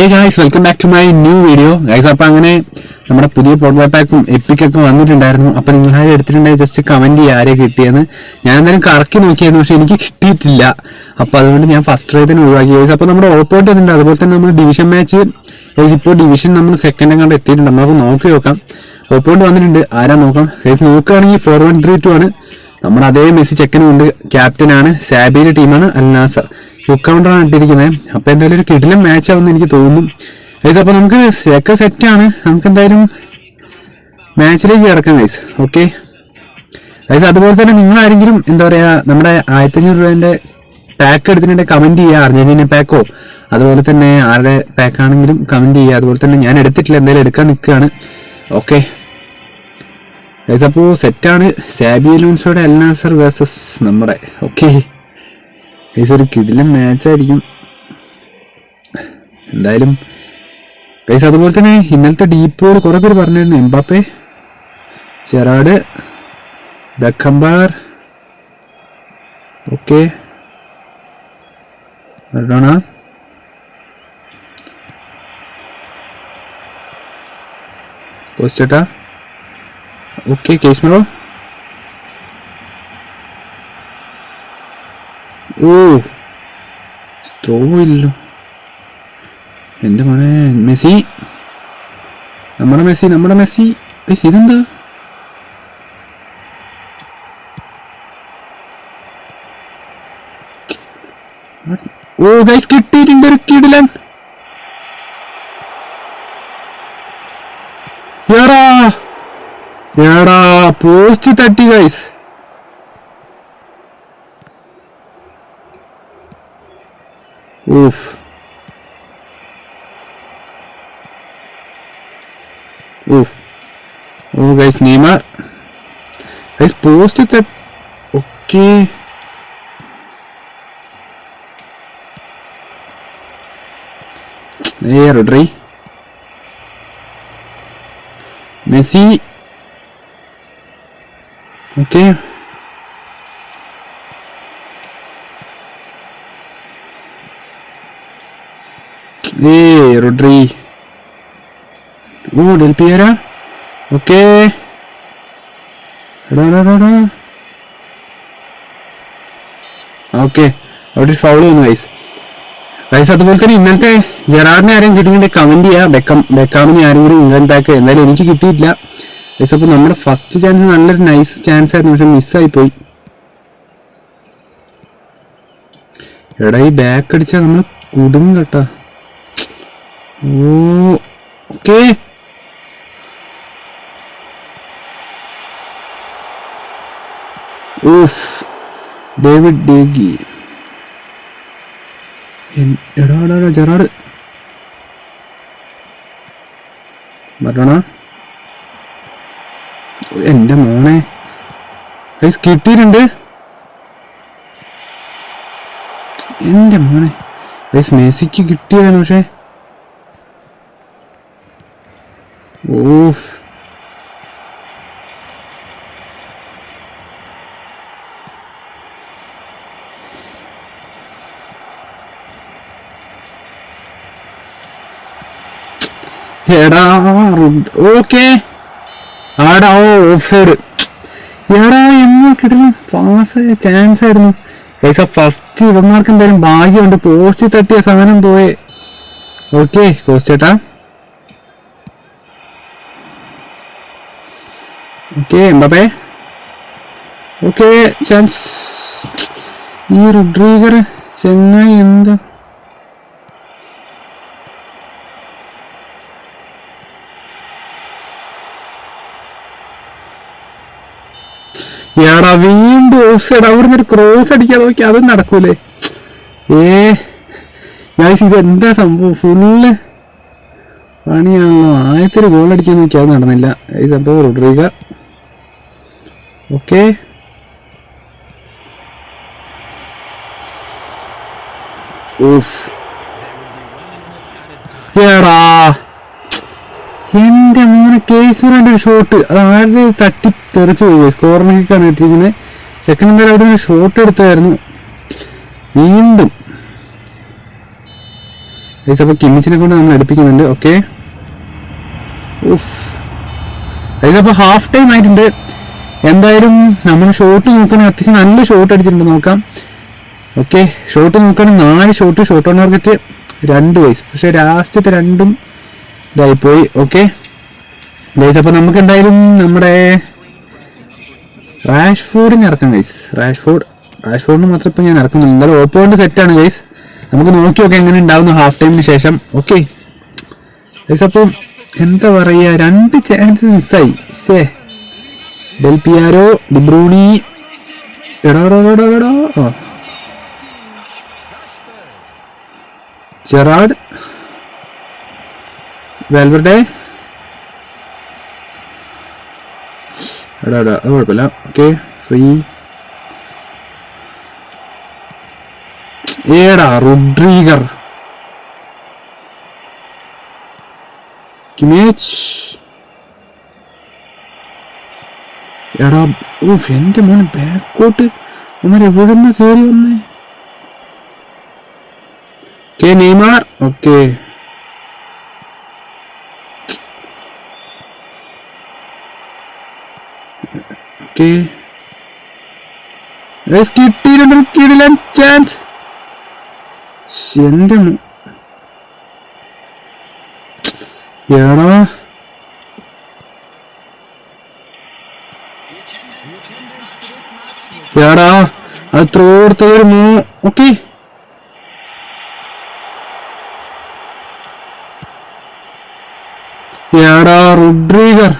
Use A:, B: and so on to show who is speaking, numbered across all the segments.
A: Hey guys welcome back to my new video guys അപ്പം അങ്ങനെ നമ്മുടെ പുതിയ പാക്കും എപ്പിക്കൊക്കെ വന്നിട്ടുണ്ടായിരുന്നു. അപ്പൊ നിങ്ങൾ ആരും എടുത്തിട്ടുണ്ടെങ്കിൽ ജസ്റ്റ് കമന്റ് ചെയ്യുക ആരെ കിട്ടിയെന്ന്. ഞാൻ എന്തായാലും കറക്കി നോക്കിയായിരുന്നു പക്ഷെ എനിക്ക് കിട്ടിയിട്ടില്ല. അപ്പൊ അതുകൊണ്ട് ഞാൻ ഫസ്റ്റ് റേ തന്നെ ഒഴിവാക്കി. ഗൈസ് അപ്പൊ നമ്മുടെ ഓപ്പോയിട്ട് വന്നിട്ടുണ്ട് അതുപോലെ തന്നെ നമ്മൾ ഡിവിഷൻ മാച്ച് ഗൈസ് ഇപ്പോൾ ഡിവിഷൻ നമ്മൾ സെക്കൻഡ് കണ്ട് എത്തിയിട്ടുണ്ട്. നമുക്ക് നോക്കി നോക്കാം. ഓപ്പോയിട്ട് വന്നിട്ടുണ്ട്. ആരാ നോക്കാം? ഗൈസ് നോക്കുകയാണെങ്കിൽ ഫോർ വൺ ത്രീ ടു ആണ്. നമ്മുടെ അതേ മെസ്സി ചെക്കനും ഉണ്ട്. ക്യാപ്റ്റനാണ് സാബിയുടെ ടീമാണ് അൽ നാസർ ഹുക്ക് കൗണ്ടറാണ് ഇട്ടിരിക്കുന്നത്. അപ്പൊ എന്തായാലും ഒരു കിടിലം മാച്ച് ആവുമെന്ന് എനിക്ക് തോന്നുന്നു. ഗൈസ് അപ്പൊ നമുക്ക് ഒക്കെ സെറ്റ് ആണ്. നമുക്ക് എന്തായാലും മാച്ചിലേക്ക് കിടക്കാം ഗൈസ് ഓക്കെ ഗൈസ് അതുപോലെ തന്നെ നിങ്ങൾ ആരെങ്കിലും എന്താ പറയാ നമ്മുടെ ആയിരത്തഞ്ഞൂറ് രൂപേന്റെ പാക്ക് എടുത്തിട്ടുണ്ടെങ്കിൽ കമന്റ് ചെയ്യുക. അർജന്റീന പാക്കോ അതുപോലെ തന്നെ ആരുടെ പാക്ക് ആണെങ്കിലും കമന്റ് ചെയ്യുക. അതുപോലെ തന്നെ ഞാൻ എടുത്തിട്ടില്ല. എന്തായാലും എടുക്കാൻ നിൽക്കുകയാണ്. ഓക്കെ അപ്പോൾ സെറ്റാണ് സാബി അലോൺസോയുടെ അൽനാസർ വേഴ്സസ് നമ്മുടെ. ഓക്കെ ഗൈസ് ഒരു കിടിലം മാച്ചായിരിക്കും എന്തായാലും ഗൈസ് അതുപോലെ തന്നെ ഇന്നലത്തെ ഡീപ്പോട് കുറെ പേര് പറഞ്ഞിരുന്നു. എംബാപ്പെ ചെറാട് ബക്കംബാർ ഓക്കെ. മറഡോണ കോസ്റ്റേട്ടാ ഓക്കെ കേസ് മെറോ ഓ ത്രോ ഇല്ലല്ലോ. എന്റെ മോനെ മെസ്സി. നമ്മുടെ മെസ്സി നമ്മുടെ മെസ്സി. ഇതെന്താ? ഓ ഗൈസ് കിട്ടിയിട്ടുണ്ട് ഒരു കിടിലൻ. എടാ. എടാ പോസ്റ്റ് തട്ടി ഗൈസ് ഊഫ് ഊഫ് ഓ ഗൈസ് നെയ്മർ ഗൈസ് പോസ്റ്റ് തട്ട് ഓക്കേ ഏ റോഡ്രി മെസ്സി ഓക്കെ ഏ പിയറ ഓക്കെ. എടാ എടാ, എടാ, എടാ. ഓക്കെ. അവിടെ ഫൗൾ വന്നു ഗൈസ് ഗൈസ് അതുപോലെ തന്നെ ഇന്നലത്തെ ജെറാഡിനെ ആരെങ്കിലും കിട്ടിയിട്ടുണ്ടെങ്കിൽ കമന്റ് ചെയ്യുക ബെക്കം ബെക്കാമിന് ആരെങ്കിലും ഇംഗ്ലണ്ട് ബാക്ക് എന്തായാലും എനിക്ക് കിട്ടിയിട്ടില്ല. ഗൈസ് അപ്പോൾ നമ്മുടെ ഫസ്റ്റ് ചാൻസ് നല്ലൊരു നൈസ് ചാൻസ് ആയിരുന്നു പക്ഷെ മിസ്സായി പോയി. എടാ ഈ ബാക്ക് അടിച്ചാൽ നമ്മൾ കുടുങ്ങും കേട്ടാ. ഓക്കേ. ഊഫ് ഡേവിഡ് ഡേഗി. എടാ എടാ ജെറാഡ്. മരണ? എന്റെ മോനെ. ഗൈസ് കിട്ടിയിട്ടുണ്ട്. എന്റെ മോനെ. ഗൈസ് മെസ്സിക്ക് പക്ഷേ. ഓഫ് എടാ ഓക്കെ. ആടാ ഓ ഓഫ് സൈഡ് എടാ എന്ന് കിട്ടുന്നു പാസ് ചാൻസ് ആയിരുന്നു. പൈസ ഫസ്റ്റ് ഇവന്മാർക്ക് എന്തായാലും ഭാഗ്യമുണ്ട്. പോസ്റ്റ് തട്ടിയ സാധനം പോയേ. ഓക്കെ കോസ്റ്റേട്ടാ ഓക്കെ എംബാപ്പേ. Okay chance. ഈ റുഡ്രീഗർ ചെങ്ങായി എന്താ? എടാ വീണ്ടും ഓഫ് സൈഡ്. അവിടുന്ന് ഒരു ക്രോസ് അടിക്കാൻ നോക്കി അതും നടക്കൂലേ. ഏ ഞാൻ ഇത് എന്താ സംഭവം? ഫുള്ള് പണിയാണല്ലോ. ആദ്യത്തെ ഗോൾ അടിക്കാൻ നോക്കി അത് നടന്നില്ല. ഈ സംഭവം റൊഡ്രീഗ ഓക്കെ. എടാ. എന്റെ മോനെ കേസുരന്റെ ഒരു ഷോട്ട് അത് ആരുടെ തട്ടി തെറിച്ചു പോയി? സ്കോറിനൊക്കെ കണ്ടിട്ടിരിക്കുന്നത് ചെക്കൻ എന്തായാലും അവിടെ ഒരു ഷോട്ട് എടുത്തായിരുന്നു. വീണ്ടും. ഗൈസ് അപ്പോൾ കിമ്മിച്ചിനെ കൊണ്ട് നമ്മൾ അടുപ്പിക്കുന്നുണ്ട്. ഓക്കെ. ഉഫ്. ഗൈസ് ഹാഫ് ടൈം ആയിട്ടുണ്ട്. എന്തായാലും നമ്മൾ ഷോട്ട് നോക്കണേ അത്യാവശ്യം നല്ല ഷോട്ട് അടിച്ചിട്ടുണ്ട് നോക്കാം. ഓക്കെ ഷോട്ട് നോക്കുകയാണെങ്കിൽ നാല് ഷോട്ട് ഷോട്ട് ഓൺ ടാർഗറ്റ് രണ്ട് വൈസ് പക്ഷെ ലാസ്റ്റത്തെ രണ്ടും ഇതായിപ്പോയി ഓക്കെ ഗൈസ് അപ്പോൾ നമുക്ക് എന്തായാലും നമ്മുടെ റാഷ്ഫോർഡിന് ഇറക്കാം ഗൈസ് റാഷ്ഫോർഡ് റാഷ്ഫോർഡിന് മാത്രം ഇപ്പൊ ഞാൻ ഇറക്കുന്നില്ല എന്തായാലും ഓപ്പോണ്ട് സെറ്റാണ് ഗൈസ് നമുക്ക് നോക്കി നോക്കാം എങ്ങനെ ഉണ്ടാവുന്നു ഹാഫ് ടൈമിന് ശേഷം ഓക്കെ ഗൈസ് അപ്പം എന്താ പറയുക രണ്ട് ചാൻസ് മിസ്സായി സേ ഡെൽ പിയാരോ ഡിബ്രൂണി എടോ എടോ എടോ ജെറാഡ് വാൽവerde എടാ എടാ അത് കുഴപ്പമില്ല. ഓക്കെ ഫ്രീ ഏടാ റുഡ്രീഗർ കിമേച്ച് എടാ ഊഫ് എന്റെ മോൻ ബാക്കോട്ട് ഉമ്മരെ എവിടുന്ന കയറി വന്നേ? K Neymar. ഓക്കെ. ചാൻസ് എന്റെ എടാ. എടാ അത് ത്രോ ഒരു മൂ ഓക്കെ എടാ റുഡ്രീഗർ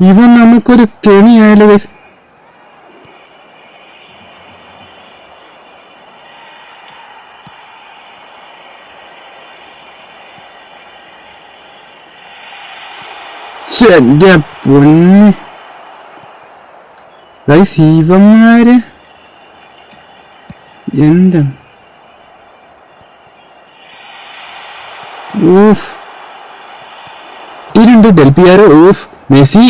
A: ഇവൻ നമുക്കൊരു കെണിയായാലോ ഗൈസ് എന്റെ ഗൈസ് ഇവന്മാര് എന്താ ഊഫ് ഇട്ടിട്ടുണ്ട് ഡെൽപിയാരോ ഊഫ് മെസ്സി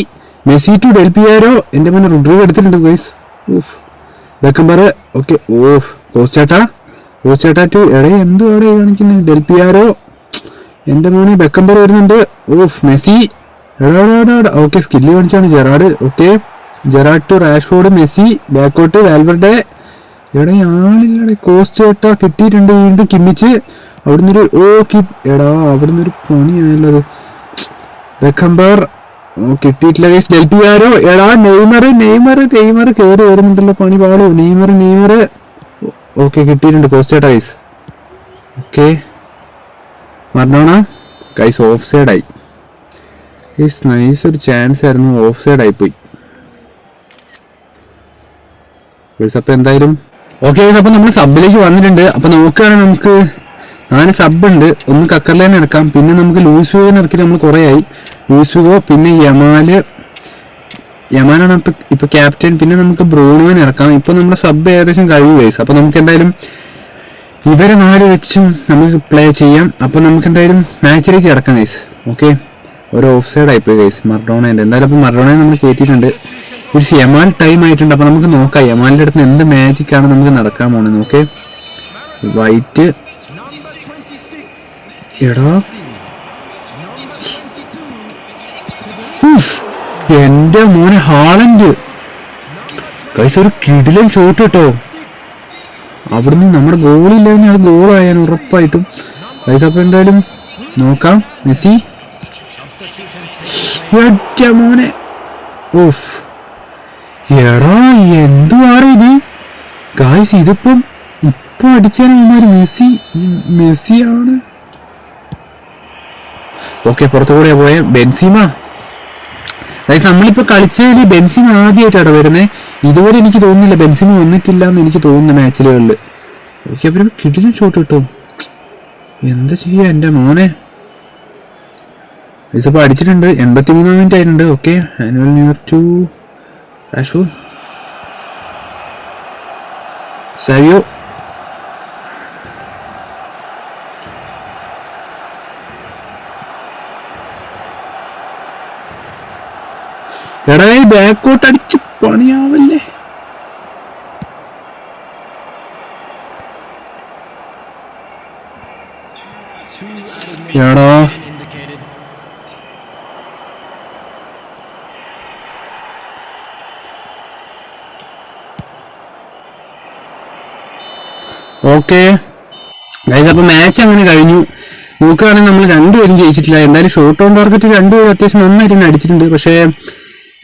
A: മെസ്സി ടു ഡെൽപിയാരോ എന്റെ മുന്നിൽ റുഡ്രീവ് എടുത്തിട്ടുണ്ട് ഗൈസ് ഊഫ് ബെക്കംബർ ഓക്കെ ഓഫ് കോച്ചേട്ടാ കോച്ചേട്ടാ ടു എടേ എന്തോ എടേ കാണിക്കുന്നത് ഡെൽപിയാരോ എന്റെ മോനെ ബെക്കംബർ വരുന്നുണ്ട്. ഓഫ് മെസ്സി എടാടാടാ ഓക്കെ സ്കില്ല് കാണിച്ചാണ് Gerrard. Okay Gerrard to Rashford Messi ബാക്കോട്ട് വാൽവerde എടാ ആളില്ലടെ കോസ്റ്റ് ചേട്ടാ കിട്ടിയിട്ടുണ്ട് വീണ്ടും കിമ്മിച്ച്. അവിടുന്ന് ഒരു ഓ കി എടാ അവിടുന്ന് ഒരു പണിയായല്ലോ അത്. ബെക്കംബർ കിട്ടിയിട്ടില്ല ഗൈസ് ഡെൽപിയാരോ എടാ നെയ്മർ നെയ്മർ നെയ്മർ കയറി വരുന്നുണ്ടല്ലോ പണി പാടോ നെയ്മർ നെയ്മർ. ഓക്കെ കിട്ടിയിട്ടുണ്ട് കോസ്റ്റ് ചേട്ടാ ഗൈസ് ഓക്കെ. മറന്നോണ? കൈസ് ഓഫ് സൈഡായി കൈസ് നൈസ് ഒരു ചാൻസ് ആയിരുന്നു. ഓഫ് സൈഡ് ആയിപ്പോയി. ഗൈസ് അപ്പൊ എന്തായാലും? ഓക്കെ ഗൈസ് അപ്പൊ നമ്മൾ സബിലേക്ക് വന്നിട്ടുണ്ട്. അപ്പൊ നോക്കുകയാണെങ്കിൽ നമുക്ക് നാല് സബ് ഉണ്ട്. ഒന്ന് തന്നെ ഇറക്കാം പിന്നെ നമുക്ക് ലൂസ് വിഗോനെ ഇറക്കി നമ്മൾ കുറേ ആയി ലൂസ് വിഗോ പിന്നെ യമാൽ. യമാനാണ് ഇപ്പൊ ഇപ്പൊ ക്യാപ്റ്റൻ പിന്നെ നമുക്ക് ബ്രൂണോനെ ഇറക്കാം. ഇപ്പൊ നമ്മുടെ സബ് ഏകദേശം കഴിവ് വയസ്സ് അപ്പൊ നമുക്ക് എന്തായാലും ഇവരെ നാല് വെച്ചും നമുക്ക് പ്ലേ ചെയ്യാം. അപ്പൊ നമുക്ക് എന്തായാലും മാച്ചിലേക്ക് കിടക്കാം ഗൈസ് ഓക്കെ ഒരു ഓഫ് സൈഡ് ആയിപ്പോയി ഗൈസ് മർഡോണേന്റെ എന്തായാലും അപ്പൊ മർഡോണെ നമ്മൾ കയറ്റിയിട്ടുണ്ട് ഒരു യമാൽ ടൈം ആയിട്ടുണ്ട് അപ്പൊ നമുക്ക് നോക്കാം. യമാലിന്റെ അടുത്ത് എന്ത് മാജിക് ആണ് നമുക്ക് നടക്കാൻ പോണെന്ന് ഓക്കെ വൈറ്റ് എടോ. എന്റെ മോനെ ഹാളൻഡ് ഗൈസ് ഒരു കിടിലൻ ഷോട്ട് കേട്ടോ. അവിടുന്ന് നമ്മുടെ ഗോളില്ലായിരുന്നു അത് ഗോളായാലും ഉറപ്പായിട്ടും. ഗൈസ് അപ്പൊ എന്തായാലും നോക്കാം. മെസ്സി. മോനെ. ഓഫ് എടാ എന്തുവാണ് ഇത്? കാശ് ഇതിപ്പം ഇപ്പൊ അടിച്ചാൽ മെസ്സി. മെസ്സിയാണ്. ഓക്കെ പുറത്തുകൂടെ പോയ. ബെൻസിമ. അതായത് നമ്മളിപ്പോ കളിച്ചതിൽ ബെൻസിമ ആദ്യമായിട്ടാണ് വരുന്നത് ഇതുവരെ എനിക്ക് തോന്നുന്നില്ല ബെൻസിമ വന്നിട്ടില്ല എന്ന് എനിക്ക് തോന്നുന്നു മാച്ചിലുകളിൽ ഓക്കെ അവർ കിടിലും ഷോട്ട് കിട്ടും? എന്താ ചെയ്യ എന്റെ മോനെ? ഇപ്പൊ അടിച്ചിട്ടുണ്ട്. എൺപത്തി മൂന്നാം മിനിറ്റ് ആയിട്ടുണ്ട്. Okay annual new year to രാഷു സാവിയോ എടാ ഈ ബാക്കോട്ട് അടിച്ച് പണിയാവല്ലേ? എടോ. ഓക്കെ ഗൈസ് അപ്പൊ മാച്ച് അങ്ങനെ കഴിഞ്ഞു. നോക്കുകയാണെങ്കിൽ നമ്മൾ രണ്ടുപേരും ജയിച്ചിട്ടില്ല. എന്തായാലും ഷോർട്ട് ഓൺ ടാർഗറ്റ് രണ്ടുപേരും അത്യാവശ്യം നന്നായിട്ട് തന്നെ അടിച്ചിട്ടുണ്ട്. പക്ഷേ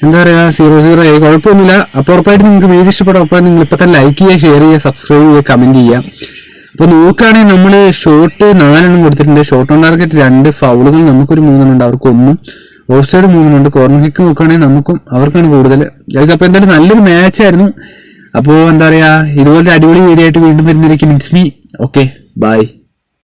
A: എന്താ പറയാ സീറോ സീറോ ആയി. കുഴപ്പമൊന്നുമില്ല. അപ്പോൾ ഉറപ്പായിട്ട് നിങ്ങൾക്ക് വീഡിയോ ഇഷ്ടപ്പെടും അപ്പോൾ നിങ്ങൾ ഇപ്പൊ തന്നെ ലൈക്ക് ചെയ്യുക ഷെയർ ചെയ്യുക സബ്സ്ക്രൈബ് ചെയ്യുക കമന്റ് ചെയ്യുക. അപ്പോൾ നോക്കുകയാണെങ്കിൽ നമ്മൾ ഷോട്ട് നാലെണ്ണം കൊടുത്തിട്ടുണ്ട്. ഷോർട്ട് ഓൺ ടാർഗറ്റ് രണ്ട് ഫൗളുകൾ നമുക്കൊരു മൂന്നെണ്ണം ഉണ്ട്. അവർക്ക് ഒന്നും. ഓഫ് സൈഡ് മൂന്നെണ്ണം കോർണർ കിക്ക് നോക്കുകയാണെങ്കിൽ നമുക്കും അവർക്കാണ് കൂടുതൽ. അപ്പൊ അപ്പോൾ എന്തായാലും നല്ലൊരു മാച്ച് ആയിരുന്നു. അപ്പോൾ എന്താ പറയാ ഇതുപോലെ അടിപൊളി വീഡിയോ ആയിട്ട് വീണ്ടും വരുന്നതായിരിക്കും. It's me okay bye